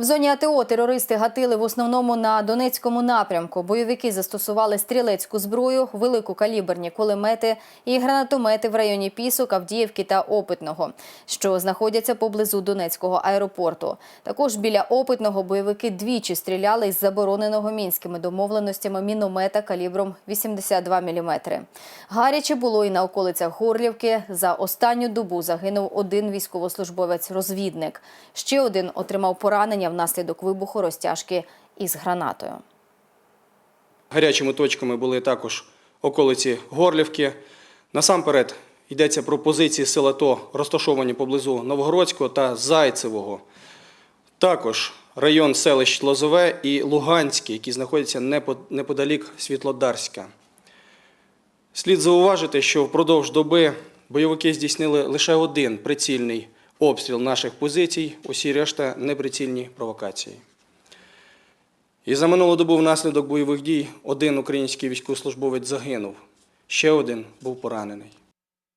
В зоні АТО терористи гатили в основному на Донецькому напрямку. Бойовики застосували стрілецьку зброю, великокаліберні кулемети і гранатомети в районі Пісок, Авдіївки та Опитного, що знаходяться поблизу Донецького аеропорту. Також біля Опитного бойовики двічі стріляли із забороненого мінськими домовленостями міномета калібром 82 мм. Гаряче було і на околицях Горлівки. За останню добу загинув один військовослужбовець-розвідник. Ще один отримав поранення внаслідок вибуху розтяжки із гранатою. Гарячими точками були також околиці Горлівки. Насамперед йдеться про позиції сил АТО, розташовані поблизу Новгородського та Зайцевого. Також район селищ Лозове і Луганське, які знаходяться неподалік Світлодарська. Слід зауважити, що впродовж доби бойовики здійснили лише один прицільний обстріл наших позицій, усі решта неприцільні провокації. І за минулу добу внаслідок бойових дій один український військовослужбовець загинув, ще один був поранений.